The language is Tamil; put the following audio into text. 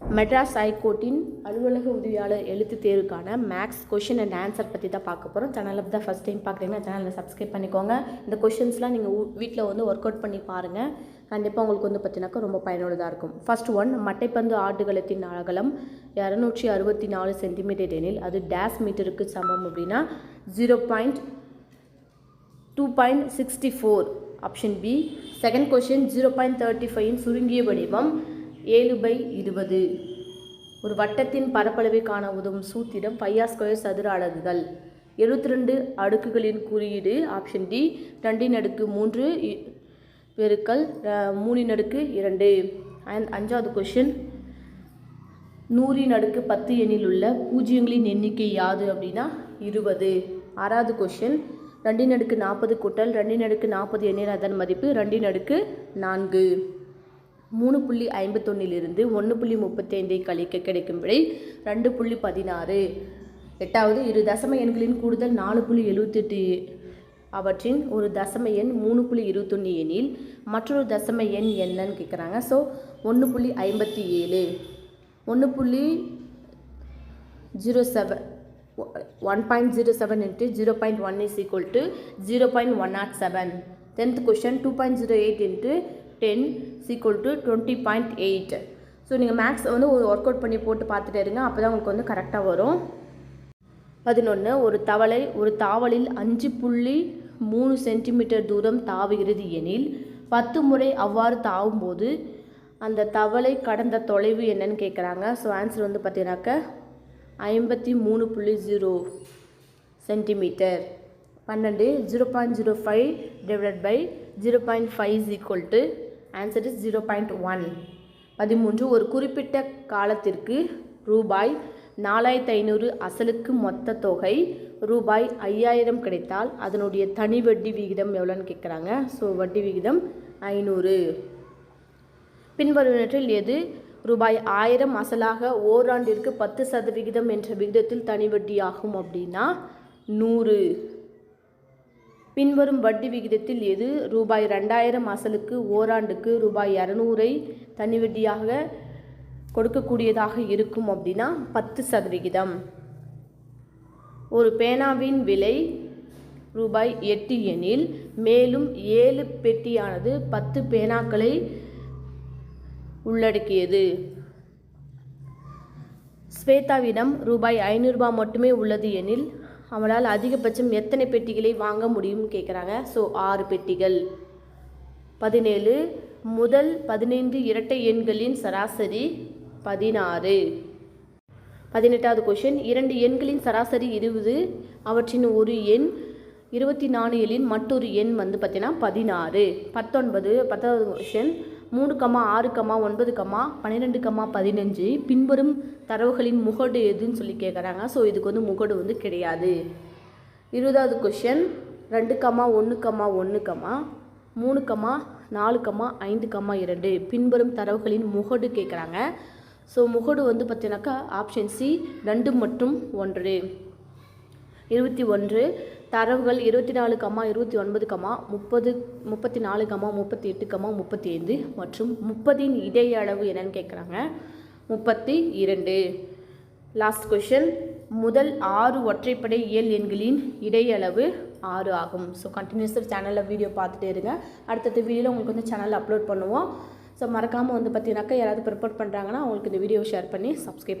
மெட்ராஸ் ஹைகோர்ட்டின் அலுவலக உதவியாளர் எழுத்து தேர்வுக்கான மேக்ஸ் கொஷின் அண்ட் ஆன்சர் பற்றி தான் பார்க்க போகிறோம் சேனலில் தான் ஃபஸ்ட் டைம் பார்க்குறீங்கன்னா சேனலில் சப்ஸ்கிரைப் பண்ணிக்கோங்க. இந்த கொஷின்ஸ்லாம் நீங்கள் வீட்டில் வந்து ஒர்க் அவுட் பண்ணி பாருங்கள் கண்டிப்பாக உங்களுக்கு வந்து பார்த்தீங்கன்னாக்கா ரொம்ப பயனுள்ளதாக இருக்கும். ஃபர்ஸ்ட் ஒன் மட்டைப்பந்து ஆடுகளத்தின் அகலம் இரநூற்றி அறுபத்தி நாலு சென்டிமீட்டர் எனில் அது டேஸ் மீட்டருக்கு சமம் அப்படின்னா zero point two point sixty four option B second question zero point thirty ஃபைவின் சுருங்கிய வடிவம் ஏழு பை இருபது. ஒரு வட்டத்தின் பரப்பளவை காண உதவும் சூத்திரம் பையா ஸ்கொயர் சதுர அலகுகள். எழுபத்தி ரெண்டு அடுக்குகளின் குறியீடு ஆப்ஷன் டி ரெண்டின் அடுக்கு மூன்று இ- பெருக்கல் மூணின் அடுக்கு இரண்டு. அண்ட் அஞ்சாவது கொஷின் நூறின் அடுக்கு பத்து எண்ணில் உள்ள பூஜ்ஜியங்களின் எண்ணிக்கை யாது அப்படின்னா இருபது. ஆறாவது கொஷின் ரெண்டின் அடுக்கு நாற்பது கூட்டல் ரெண்டின் அடுக்கு நாற்பது எண்ணில் அதன் மதிப்பு ரெண்டின் அடுக்கு நான்கு. மூணு புள்ளி ஐம்பத்தொன்னிலிருந்து ஒன்று புள்ளி முப்பத்தைந்தை கழிக்க கிடைக்கும் விடை ரெண்டு புள்ளி பதினாறு. எட்டாவது இரு தசம எண்களின் கூடுதல் நாலு புள்ளி எழுபத்தெட்டு அவற்றின் ஒரு தசம எண் மூணு புள்ளி இருபத்தொன்று எண்ணில் மற்றொரு தசம எண் என்னன்னு கேட்குறாங்க ஸோ ஒன்று புள்ளி ஐம்பத்தி ஏழு ஒன்று புள்ளி zero seven one point zero seven into zero point one is equal to zero point one nought seven. Tenth question two point zero eight into ten is equal to twenty point eight so நீங்கள் மேக்ஸ் வந்து ஒரு ஒர்க் அவுட் பண்ணி போட்டு பார்த்துட்டே இருங்க அப்போ தான் உங்களுக்கு வந்து கரெக்டாக வரும். பதினொன்று ஒரு தவளை ஒரு தாவலில் அஞ்சு புள்ளி மூணு சென்டிமீட்டர் தூரம் தாவுகிறது எனில் பத்து முறை அவ்வாறு தாவும்போது அந்த தவளை கடந்த தொலைவு என்னன்னு கேட்குறாங்க ஸோ ஆன்சர் வந்து பார்த்தீங்கன்னாக்க ஐம்பத்தி மூணு புள்ளி ஜீரோ சென்டிமீட்டர் பன்னெண்டு zero point zero five divide by zero point five is equal to answer is zero point one பதிமூன்று ஒரு குறிப்பிட்ட காலத்திற்கு ரூபாய் நாலாயிரத்து ஐநூறு அசலுக்கு மொத்த தொகை ரூபாய் ஐயாயிரம் கிடைத்தால் அதனுடைய தனி வட்டி விகிதம் எவ்வளோன்னு கேட்குறாங்க. ஸோ வட்டி விகிதம் ஐநூறு. பின்வருவனற்றில் எது? ரூபாய் ஆயிரம் அசலாக ஓராண்டிற்கு பத்து சதவிகிதம் என்ற விகிதத்தில் தனி வட்டி ஆகும் அப்படின்னா நூறு. பின்வரும் வட்டி விகிதத்தில் எது? ரூபாய் ரெண்டாயிரம் அசலுக்கு ஓராண்டுக்கு ரூபாய் இரநூறை தனி வட்டியாக கொடுக்கக்கூடியதாக இருக்கும் அப்படின்னா பத்து சதவிகிதம். ஒரு பேனாவின் விலை ரூபாய் எட்டு எனில் மேலும் ஏழு பெட்டியானது பத்து பேனாக்களை உள்ளடக்கியது. ஸ்வேதாவிடம் ரூபாய் ஐநூறுரூபா மட்டுமே உள்ளது எனில் அவளால் அதிகபட்சம் எத்தனை பெட்டிகளை வாங்க முடியும்னு கேட்குறாங்க. ஸோ ஆறு பெட்டிகள். பதினேழு முதல் பதினைந்து இரட்டை எண்களின் சராசரி பதினாறு. பதினெட்டாவது கொஷின் இரண்டு எண்களின் சராசரி இருபது அவற்றின் ஒரு எண் இருபத்தி நாலு எண்ணின் மற்றொரு எண் வந்து பார்த்தீங்கன்னா பதினாறு. பத்தொன்பது பத்தாவது கொஷின் மூணு கமா ஆறு கமா ஒன்பது கமா பன்னிரெண்டு கமா பதினஞ்சு பின்வரும் தரவுகளின் முகடு எதுன்னு சொல்லி கேட்குறாங்க ஸோ இதுக்கு வந்து முகடு வந்து கிடையாது. இருபதாவது கொஷின் ரெண்டு கமா ஒன்று கமா ஒன்று கமா மூணு கமா நாலு கமா ஐந்து கமா இரண்டு பின்வரும் தரவுகளின் முகடு கேட்குறாங்க ஸோ முகடு வந்து பார்த்தீங்கன்னாக்கா ஆப்ஷன் சி ரெண்டு மற்றும் ஒன்று. இருபத்தி ஒன்று தரவுகள் இருபத்தி நாலு கம்மா இருபத்தி ஒன்பது கம்மா முப்பது முப்பத்தி நாலு கம்மா முப்பத்தி எட்டு கமா முப்பத்தி ஐந்து மற்றும் முப்பதின் இடைய அளவு என்னன்னு கேட்குறாங்க முப்பத்தி இரண்டு. லாஸ்ட் கொஷின் முதல் ஆறு ஒற்றைப்படை இயல் எண்களின் இடையளவு ஆறு ஆகும். ஸோ கண்டினியூஸாக சேனலில் வீடியோ பார்த்துட்டே இருங்க. அடுத்தடுத்த வீடியோவில் உங்களுக்கு வந்து சேனலில் அப்லோட் பண்ணுவோம். ஸோ மறக்காமல் வந்து பார்த்தீங்கன்னாக்கா யாராவது ப்ரிப்பேர் பண்ணுறாங்கன்னா அவங்களுக்கு இந்த வீடியோ ஷேர் பண்ணி சப்ஸ்கிரைப்